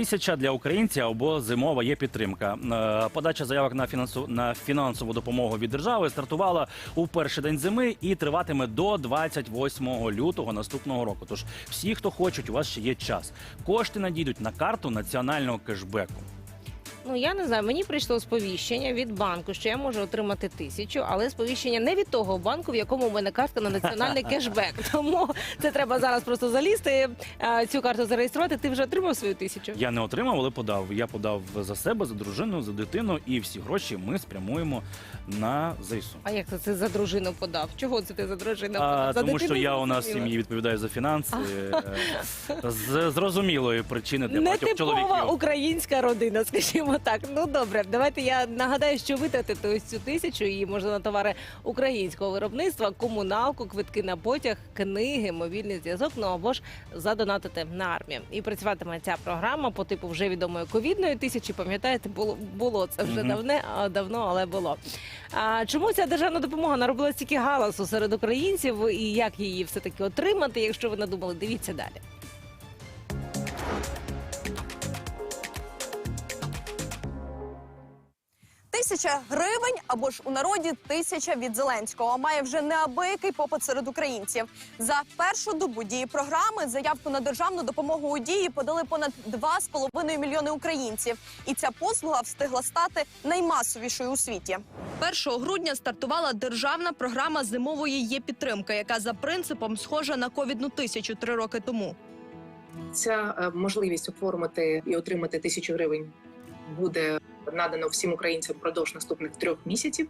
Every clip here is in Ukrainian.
Тисяча для українців або зимова є підтримка. Е, Подача заявок на фінансу на фінансову допомогу від держави стартувала у перший день зими і триватиме до 28 лютого наступного року. Тож всі, хто хочуть, у вас ще є час. Кошти надійдуть на карту національного кешбеку. Ну я не знаю. Мені прийшло сповіщення від банку, що я можу отримати тисячу, але сповіщення не від того банку, в якому у мене картка на національний кешбек. Тому це треба зараз просто залізти, е, цю карту зареєструвати. Ти вже отримав свою тисячу. Я не отримав, але подав. Я подав за себе, за дружину, за дитину, і всі гроші ми спрямуємо на ЗСУ. А як це ти за дружину подав? Чого це ти за дружину подав? А, За тому що дитину я у нас в сім'ї відповідаю за фінанси е, з зрозумілої причини для багатьох Нетипова чоловіків. українська родина, скажімо так. Ну добре, давайте я нагадаю, що витратити ось цю тисячу її можна на товари українського виробництва, комуналку, квитки на потяг, книги, мобільний зв'язок. Ну або ж задонатити на армію. І працюватиме ця програма по типу вже відомої ковідної тисячі. Пам'ятаєте, було було це вже давне, давно, але було. А чому ця державна допомога наробила стільки галасу серед українців і як її все таки отримати? Якщо ви надумали, дивіться далі. Тисяча гривень або ж у народі тисяча від Зеленського має вже неабиякий попит серед українців. За першу добу дії програми заявку на державну допомогу у дії подали понад 2,5 мільйони українців, і ця послуга встигла стати наймасовішою у світі. 1 грудня стартувала державна програма зимової є підтримки, яка за принципом схожа на ковідну тисячу три роки тому. Ця е, можливість оформити і отримати тисячу гривень буде надано всім українцям впродовж наступних трьох місяців.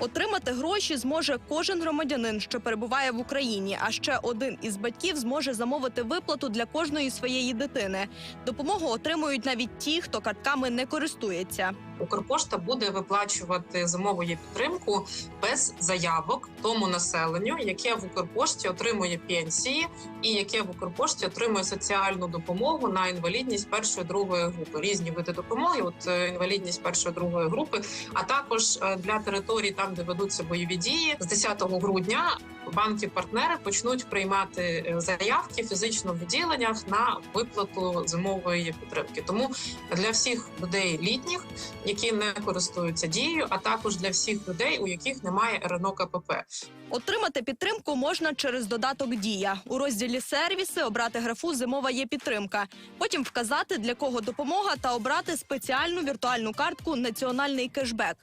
Отримати гроші зможе кожен громадянин, що перебуває в Україні. А ще один із батьків зможе замовити виплату для кожної своєї дитини. Допомогу отримують навіть ті, хто картками не користується. Укрпошта буде виплачувати зимову підтримку без заявок тому населенню, яке в Укрпошті отримує пенсії, і яке в Укрпошті отримує соціальну допомогу на інвалідність першої другої групи. Різні види допомоги. От е, інвалідність першої другої групи, а також е, для територій, там де ведуться бойові дії, з 10 грудня банки-партнери почнуть приймати е, заявки фізично в відділеннях на виплату зимової підтримки. Тому для всіх людей літніх, які не користуються дією, а також для всіх людей, у яких немає РНО КПП. Отримати підтримку можна через додаток Дія у розділі сервіси обрати графу Зимова є підтримка. Потім вказати для кого допомога та обрати спеціальну віртуальну картку Національний кешбек.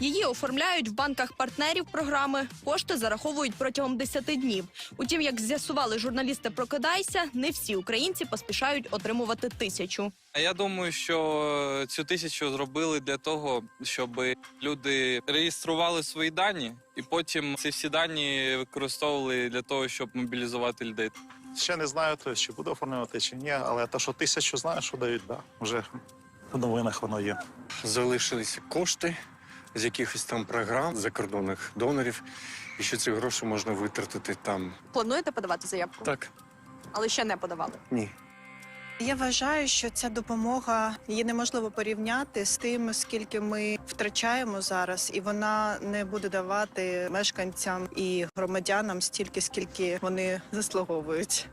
Її оформляють в банках партнерів програми. Кошти зараховують протягом 10 днів. Утім, як з'ясували журналісти Прокидайся, не всі українці поспішають отримувати тисячу. А Я думаю, що цю тисячу зробили для того, щоб люди реєстрували свої дані, і потім ці всі дані використовували для того, щоб мобілізувати людей. Ще не знаю, то, чи буду оформлювати, чи ні, але те, що тисячу знаю, що дають, да. Вже в новинах воно є. залишилися кошти з якихось там програм закордонних донорів, і що ці гроші можна витратити там. Плануєте подавати заявку, Так, але ще не подавали. ні. Я вважаю, що ця допомога її неможливо порівняти з тим, скільки ми втрачаємо зараз, і вона не буде давати мешканцям і громадянам стільки, скільки вони заслуговують.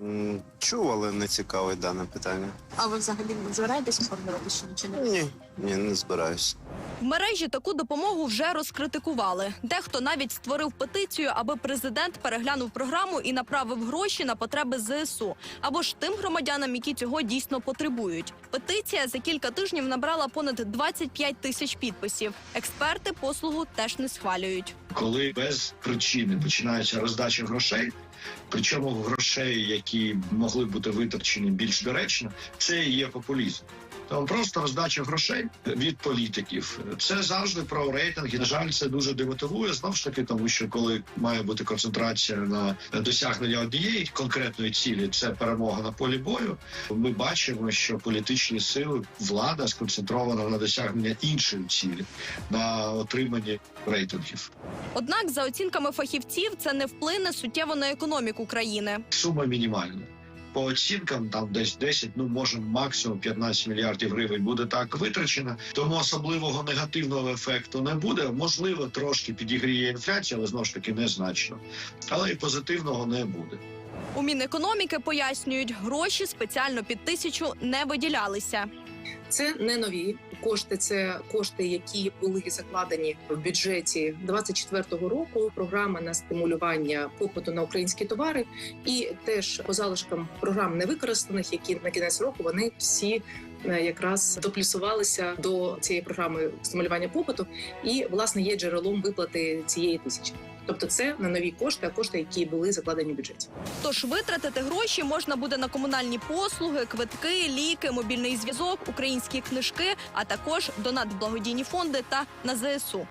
М, Чув, але не цікаве дане питання. А ви взагалі не збираєтесь оформлювати ще чи не? Ні, ні, не збираюся. В мережі таку допомогу вже розкритикували. Дехто навіть створив петицію, аби президент переглянув програму і направив гроші на потреби ЗСУ або ж тим громадянам, які цього дійсно потребують. Петиція за кілька тижнів набрала понад 25 тисяч підписів. Експерти послугу теж не схвалюють. коли без причини починається роздача грошей, причому грошей, які могли бути витрачені більш доречно, це і є популізм. Тому просто роздача грошей від політиків це завжди про рейтинги. На жаль, це дуже демотивує знову ж таки, тому що коли має бути концентрація на досягнення однієї конкретної цілі, це перемога на полі бою. Ми бачимо, що політичні сили влада сконцентрована на досягнення іншої цілі на отриманні рейтингів. Однак, за оцінками фахівців, це не вплине суттєво на економіку країни. сума мінімальна. По оцінкам там десь 10, ну може максимум 15 мільярдів гривень буде так витрачено. Тому особливого негативного ефекту не буде. Можливо, трошки підігріє інфляція, але знову ж таки незначно. Але і позитивного не буде. У Мінекономіки пояснюють, гроші спеціально під тисячу не виділялися. Це не нові кошти, це кошти, які були закладені в бюджеті 24-го року. Програма на стимулювання попиту на українські товари, і теж по залишкам програм невикористаних, які на кінець року вони всі е, якраз доплюсувалися до цієї програми стимулювання попиту, і власне є джерелом виплати цієї тисячі. Тобто, це на нові кошти, а кошти, які були закладені в бюджеті. Тож витратити гроші можна буде на комунальні послуги, квитки, ліки, мобільний зв'язок, українські книжки, а також донат в благодійні фонди та на ЗСУ.